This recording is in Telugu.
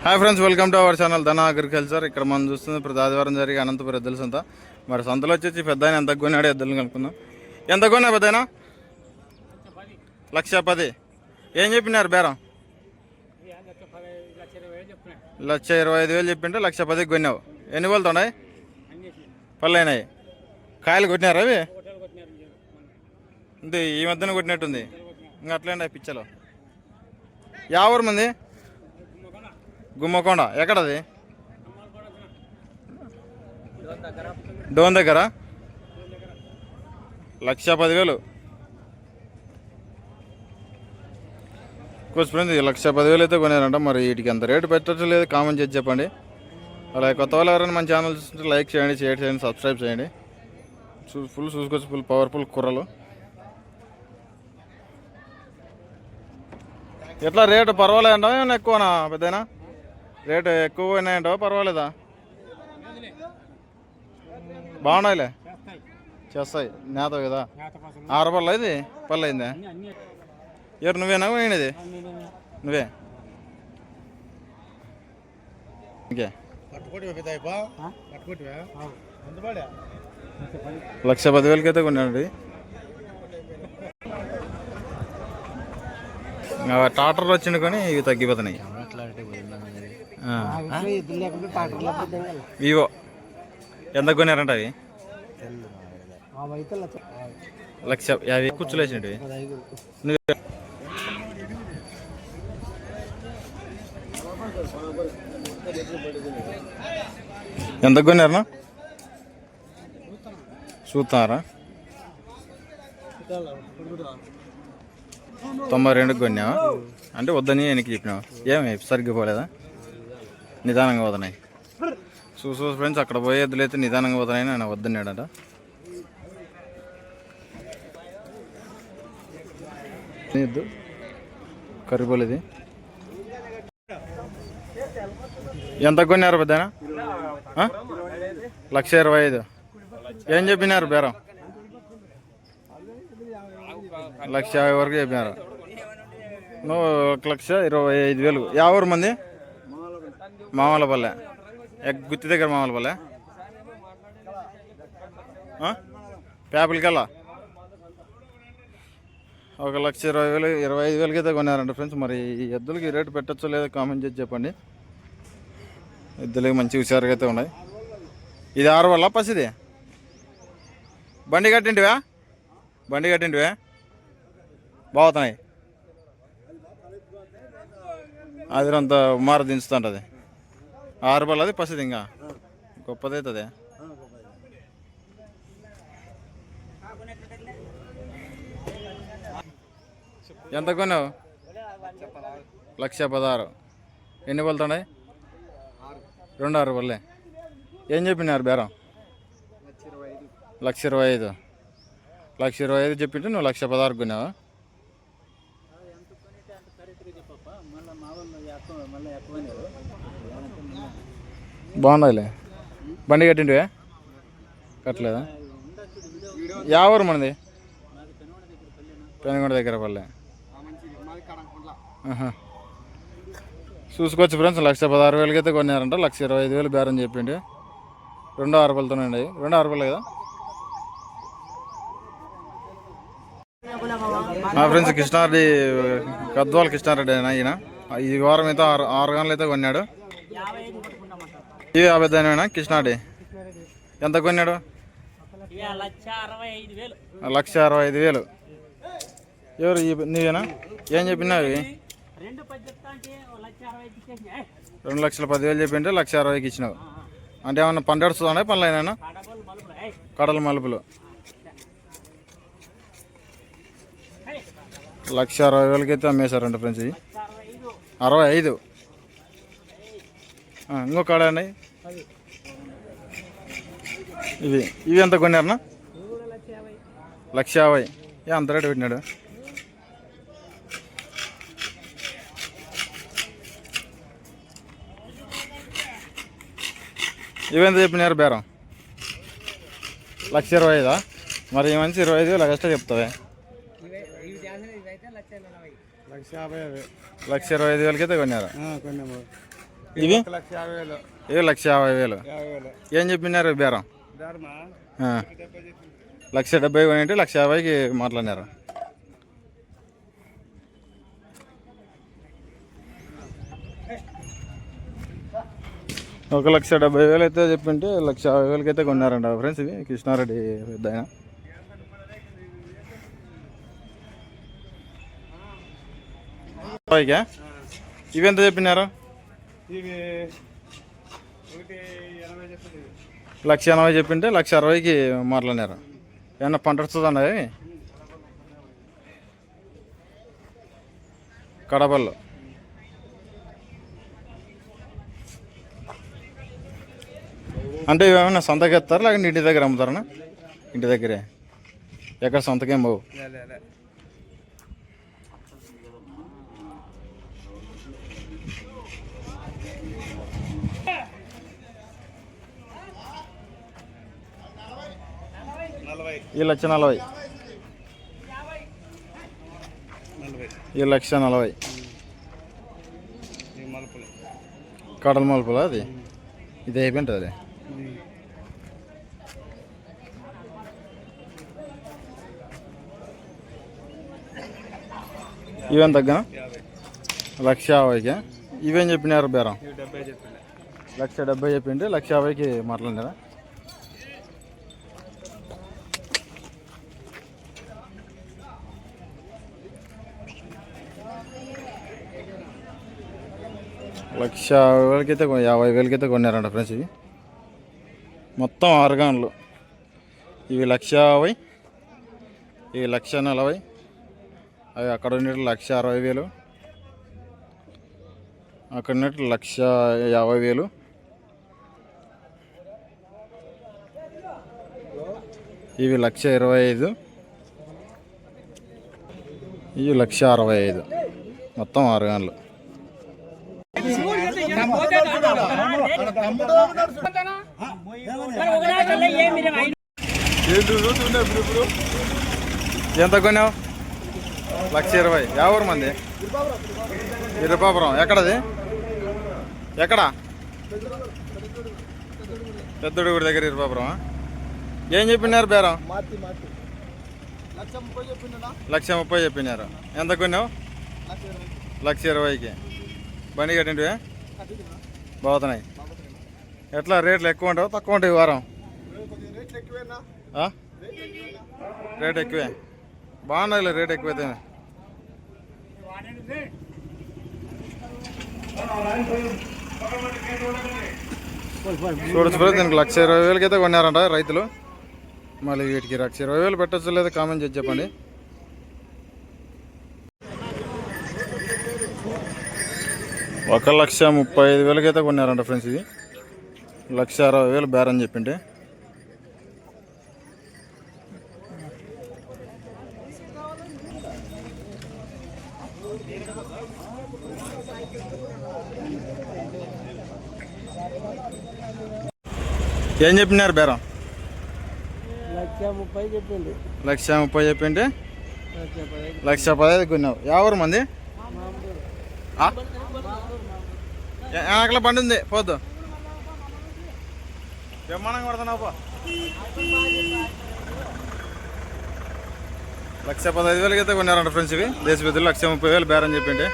Hi friends welcome to our channel Dhana agriculture. ఇక్కడ మనం చూస్తుంది ప్రతి ఆదివారం జరిగే అనంతపురం ఎద్దుల సంత. మరి సంతలో వచ్చేసి పెద్ద ఆయన ఎంత కొన్నాడు ఎద్దులను కనుక్కుందాం. ఎంత కొన్నా పెద్ద ఆయన లక్ష పది. ఏం చెప్పినారు బేరం? లక్ష ఇరవై ఐదు వేలు చెప్పింటే లక్ష పదికి కొన్నావు. ఎన్ని వేలతో ఉన్నాయి పళ్ళు కాయలు కొట్టినారా అవి? అంతే ఈ మధ్యన కొట్టినట్టుంది. ఇంకా అట్లేండి పిచ్చలో. యా ఊరు మంది? గుమ్మకొండ. ఎక్కడది? డోన్ దగ్గర? లక్ష పదివేలు. కూర్చుపోయింది లక్ష పదివేలు అయితే కొనారంట మరి వీటికి అంత రేటు పెట్టట్లేదు కామెంట్ చేసి చెప్పండి. అలాగే కొత్త వాళ్ళు ఎవరైనా మన ఛానల్ చూస్తుంటే లైక్ చేయండి షేర్ చేయండి సబ్స్క్రైబ్ చేయండి. చూ ఫుల్ చూసుకోవచ్చు ఫుల్ పవర్ఫుల్ కుర్రలు. ఎట్లా రేటు పర్వాలేదంటా ఏమైనా ఎక్కువనా పెద్దనా రేటు ఎక్కువ ఉన్నాయంటావా పర్వాలేదా? బాగున్నాయిలే? చేస్తాయి. నేత కదా? ఆరు పళ్ళు ఇది? పళ్ళు అయిందా? ఎవరు నువ్వేనా? పోయినది నువ్వే? ఇంకే. లక్ష పదివేలకి అయితే కొన్నాడు టాటర్ వచ్చింది కానీ ఇవి తగ్గిపోతున్నాయి. వివో. ఎంత కొన్నారంట అవి? లక్ష యాభై కుర్చీలు వేసినవి ఎంత కొన్నారనా చూస్తారా? తొంభై రెండుకి కొన్నావా? అంటే వద్దని వెనక్కి చెప్పినావా? ఏమి? సరిగ్గా పోలేదా? నిదానంగా పోతున్నాయి. చూసు ఫ్రెండ్స్ అక్కడ పోయే ఎద్దులైతే నిదానంగా పోతున్నాయని ఆయన వద్దన్నాడట. ఎద్దు? కర్రీపోలేది ఎంత కొన్నారు పెద్దనా? లక్ష ఇరవై ఐదు. ఏం చెప్పినారు బేరం? లక్ష యాభై వరకు చెప్పినారు. నువ్వు ఒక లక్ష ఇరవై ఐదు వేలు. యాభై మంది? మామలపల్లె ఎగ్ గుత్తి దగ్గర మామలపల్లె పేపలకల్లా ఒక లక్ష ఇరవై వేలు ఇరవై ఐదు వేలకి అయితే కొన్నారంట ఫ్రెండ్స్. మరి ఈ ఎద్దులకి రేటు పెట్టచ్చో లేదో కామెంట్ చేసి చెప్పండి. ఎద్దులకి మంచి హుషారుగా అయితే ఉన్నాయి. ఇది ఆరు వల్ల పసిది? బండి కట్టింటివా? బండి కట్టింటివా? బాగుతున్నాయి. అది అంత ఉమార దించుతుంటుంది. ఆరు బల్ల అది పసిది ఇంకా. గొప్పది అవుతుంది ఎంత కొన్నావు? లక్ష పదహారు. ఎన్ని పలుతున్నాయి రెండు ఆరు పల్లె ఏం చెప్పినారు బేరం? లక్ష ఇరవై ఐదు. లక్ష ఇరవై ఐదు చెప్పింటే నువ్వు లక్ష పదహారు కొన్నావా? బాగున్నాయిలే బండి కట్టింటివే? కట్టలేదా? యా ఊరు మనది? పెనుగొండ దగ్గర పల్లె. చూసుకోవచ్చు ఫ్రెండ్స్ లక్ష పదహారు వేలకి అయితే కొన్నారంట లక్ష ఇరవై ఐదు వేలు బేరం చెప్పిండి. రెండు ఆరు అండి రెండు ఆరు కదా? మా ఫ్రెండ్స్ కృష్ణారెడ్డి గద్వాల కృష్ణారెడ్డి అయినా ఈయన ఈ వారం అయితే ఆరు ఆరు గంటలు అయితే కొన్నాడు. ఇవి యాభై దానివేనా కృష్ణాడి ఎంత కొన్నాడు? లక్ష అరవై ఐదు వేలు. ఎవరు నీవేనా? ఏం చెప్పినావు రెండు లక్ష లక్షల పదివేలు చెప్పింటే లక్ష అరవైకి ఇచ్చినావు. అంటే ఏమన్నా పండడుస్తుందా పనులు అయినా మలుపులు కడల మలుపులు. లక్ష అరవై వేలకి అయితే అమ్మేశారంట ఫ్రెండ్స్ అరవై ఐదు. ఇంకో కాడ అండి ఇవి ఇవి ఎంత కొన్నారన్నా? లక్ష యాభై. ఏ అంత రేటు పెట్టినాడు. ఇవెంత చెప్పినారు బేరం? లక్ష ఇరవై ఐదా? మరి ఈ మంచి ఇరవై ఐదు వేలు ఎక్స్ట్రా చెప్తావే. లక్ష లక్ష లక్ష ఇరవై ఐదు వేలకైతే కొన్నారు? కొన్నాము ఇవి? ఇవి లక్ష యాభై వేలు. ఏం చెప్పినారు బేరం. లక్ష డెబ్బై కొని లక్ష యాభైకి మాట్లాడినారు. ఒక లక్ష డెబ్బై వేలు అయితే చెప్పింటే లక్ష యాభై వేలకి అయితే కొన్నారంట ఫ్రెండ్స్ ఇవి. కృష్ణారెడ్డి పెద్ద ఆయన? ఇవి ఎంత చెప్పినారు? ఇవి లక్ష ఎనభై చెప్పింటే లక్ష అరవైకి మాట్లాడినారు. ఏమన్నా పంట వస్తుందండి అవి కడపల్లో అంటే ఇవేమన్నా సొంతకి ఎత్తారా లేకుంటే ఇంటి దగ్గర అమ్ముతారనా ఇంటి దగ్గరే. ఎక్కడ సొంతకేం బావు? ఈ లక్ష నలభై. ఈ లక్ష నలభై. కడల మలుపులా అది? ఇది అయిపోయింటుంది అది? ఇవేం తగ్గన? యాభై. లక్ష యాభైకి. ఇవేం చెప్పినారు బేరం? లక్ష డెబ్బై చెప్పింటే లక్ష యాభైకి మాట్లాడినారా? లక్ష యాభై వేలకైతే యాభై వేలకైతే కొన్నారంట ఫ్రెండ్స్ ఇవి. మొత్తం ఆర్గాన్లు. ఇవి లక్ష యాభై ఇవి లక్ష నలభై అవి అక్కడ ఉండేటి లక్ష అరవై వేలు అక్కడ ఉన్నట్టు లక్ష యాభై వేలు. ఇవి లక్ష ఇరవై ఐదు ఇవి లక్ష అరవై ఐదు. మొత్తం ఆరు గంటలు ఎంత కొన్నావు? లక్ష ఇరవై. యాభై మంది? ఇరపాపురం. ఎక్కడది? ఎక్కడ? పెద్దడు గుడి దగ్గర ఇరపాపురం ఏం చెప్పినారు బేరం? లక్ష ముప్పై చెప్పినారు. ఎంత కొన్నావు? లక్ష ఇరవైకి. బండి కట్టింటివే? బాగుతున్నాయి ఎట్లా రేట్లు ఎక్కువ ఉంటావు తక్కువ ఉంటాయి వారం? రేట్ ఎక్కువే. బాగున్నాయి రేట్ ఎక్కువైతే. చూడొచ్చు దీనికి లక్ష ఇరవై వేలకి అయితే కొన్నారంట రైతులు. మళ్ళీ వీటికి లక్ష ఇరవై వేలు పెట్టచ్చు లేదా కామెంట్ చేసి చెప్పండి. ఒక లక్ష ముప్పై ఐదు వేలకి అయితే కొన్నారంట ఫ్రెండ్స్ ఇది. లక్ష అరవై వేలు బేరం చెప్పింటే. ఏం చెప్పినారు బేరం? లక్ష ముప్పై చెప్పింది లక్ష ముప్పై చెప్పింటే? లక్ష పదహైదు కొన్నావు. ఎవరు మంది? బండి ఉంది. పోద్దు బ్రహ్మాండంగా పడుతున్నావు లక్ష పదహైదు వేలకి అయితే కొన్నారంట ఫ్రెండ్స్ ఇవి. దేశ పెద్దలు లక్ష ముప్పై వేలు బేరని చెప్పింటే.